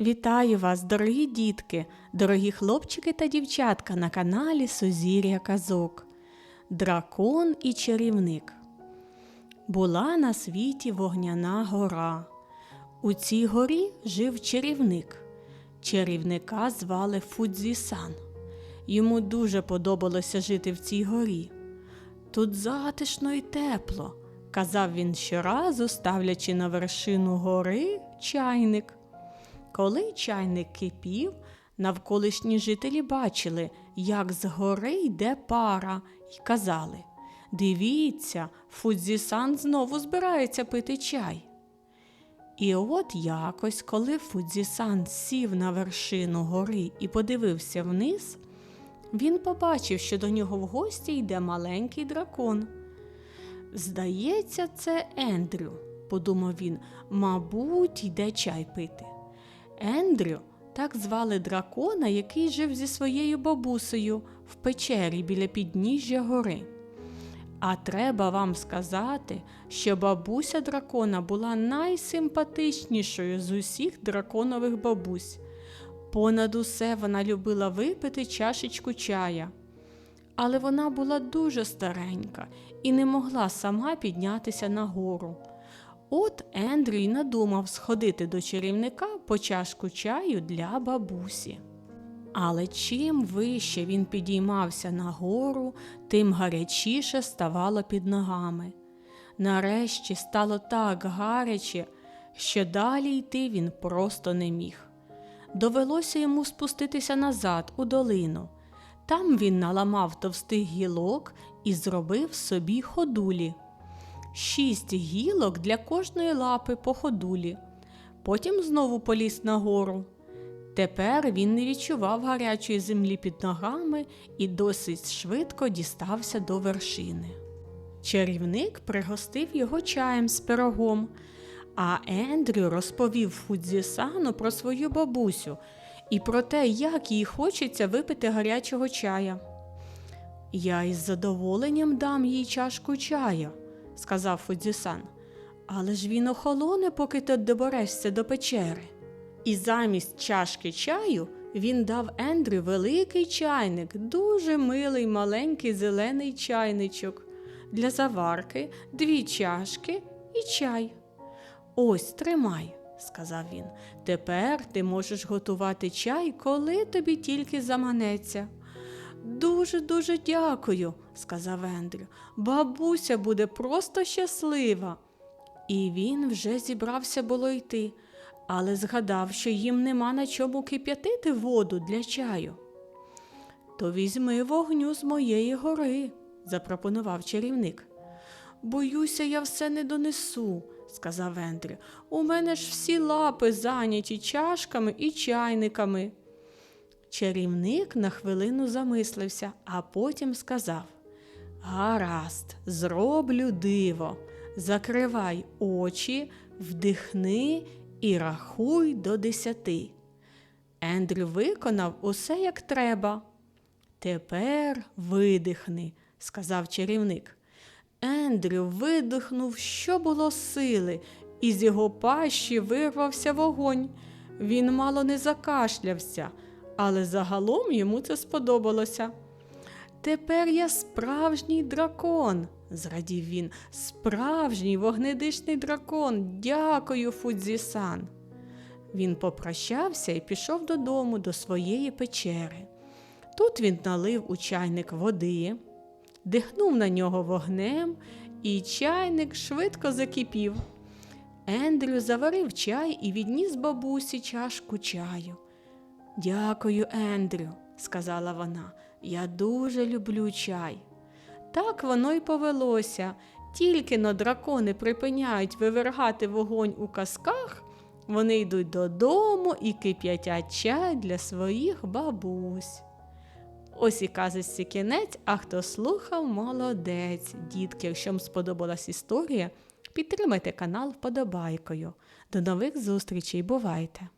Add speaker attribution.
Speaker 1: Вітаю вас, дорогі дітки, дорогі хлопчики та дівчатка на каналі Сузір'я Казок. Дракон і чарівник. Була на світі вогняна гора. У цій горі жив чарівник. Чарівника звали Фудзі-сан. Йому дуже подобалося жити в цій горі. Тут затишно і тепло, казав він щоразу, ставлячи на вершину гори чайник. Коли чайник кипів, навколишні жителі бачили, як з гори йде пара, і казали Дивіться, Фудзі-сан знову збирається пити чай. І от якось, коли Фудзі-сан сів на вершину гори і подивився вниз, він побачив, що до нього в гості йде маленький дракон. Здається, це Ендрю, подумав він, мабуть, йде чай пити. Ендрю так звали дракона, який жив зі своєю бабусею в печері біля підніжжя гори. А треба вам сказати, що бабуся дракона була найсимпатичнішою з усіх драконових бабусь. Понад усе вона любила випити чашечку чая. Але вона була дуже старенька і не могла сама піднятися нагору. От Ендрю й надумав сходити до чарівника по чашку чаю для бабусі. Але чим вище він підіймався нагору, тим гарячіше ставало під ногами. Нарешті стало так гаряче, що далі йти він просто не міг. Довелося йому спуститися назад у долину. Там він наламав товстих гілок і зробив собі ходулі. Шість гілок для кожної лапи по ходулі. Потім знову поліз нагору. Тепер він не відчував гарячої землі під ногами і досить швидко дістався до вершини. Чарівник пригостив його чаєм з пирогом, а Ендрю розповів Фудзісану про свою бабусю і про те, як їй хочеться випити гарячого чая. Я із задоволенням дам їй чашку чая, сказав Фудзісан, але ж він охолоне, поки ти доберешся до печери. І замість чашки чаю він дав Ендрю великий чайник, дуже милий маленький зелений чайничок. Для заварки дві чашки і чай. Ось тримай, сказав він. Тепер ти можеш готувати чай, коли тобі тільки заманеться. Дуже дуже дякую, сказав Ендрю. Бабуся буде просто щаслива. І він вже зібрався було йти, але згадав, що їм нема на чому кип'ятити воду для чаю. То візьми вогню з моєї гори, запропонував чарівник. Боюся, я все не донесу, сказав Ендрю. У мене ж всі лапи зайняті чашками і чайниками. Чарівник на хвилину замислився, а потім сказав Гаразд, зроблю диво, закривай очі, вдихни і рахуй до десяти. Ендрю виконав усе як треба. Тепер видихни, сказав чарівник. Ендрю видихнув, що було сили, і з його пащі вирвався вогонь. Він мало не закашлявся, але загалом йому це сподобалося. Тепер я справжній дракон, зрадів він, справжній вогнедишний дракон. Дякую, Фудзі-сан. Він попрощався і пішов додому до своєї печери. Тут він налив у чайник води, дихнув на нього вогнем, і чайник швидко закипів. Ендрю заварив чай і відніс бабусі чашку чаю. Дякую, Ендрю, сказала вона. Я дуже люблю чай. Так воно й повелося. Тільки но дракони припиняють вивергати вогонь у казках, вони йдуть додому і кип'ятять чай для своїх бабусь. Ось і казочці кінець, а хто слухав, молодець. Дітки, якщо вам сподобалась історія, підтримайте канал вподобайкою. До нових зустрічей, бувайте!